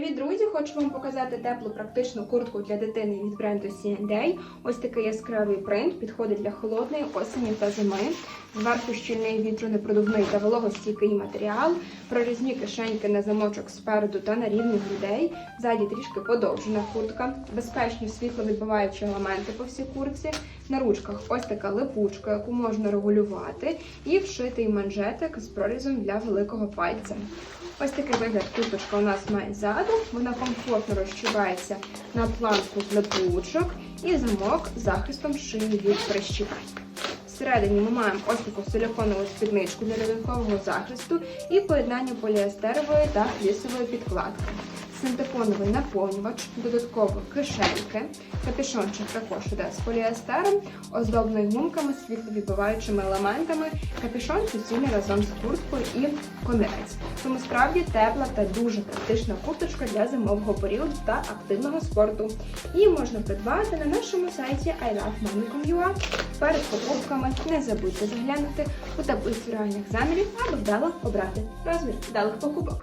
Привіт, друзі! Хочу вам показати теплу практичну куртку для дитини від бренду C&A. Ось такий яскравий принт підходить для холодної осені та зими. Зверху щільний вітронепродувний та вологостійкий матеріал, прорізні кишеньки на замочок спереду та на рівні грудей. Ззаді трішки подовжена куртка, безпечні світловідбиваючі елементи по всій куртці. На ручках ось така липучка, яку можна регулювати, і вшитий манжетик з прорізом для великого пальця. Ось такий вигляд курточка у нас має ззаду. Вона комфортно розчувається на планку липучок і замок захистом шиї від прищіпань. Всередині ми маємо ось таку силіконову спідничку для додаткового захисту і поєднання поліестерової та флісової підкладки. Синтепоновий наповнювач, додатково кишеньки, капюшончик також іде з поліестером, оздоблений гумками, світловідбиваючими елементами. Капюшон суцільний разом з курткою і комірець. Тому справді тепла та дуже практична курточка для зимового періоду та активного спорту. Її можна придбати на нашому сайті ilovemommy.com.ua. Перед покупками не забудьте заглянути у таблицю реальних замірів або вдало обрати розмір вдалих покупок.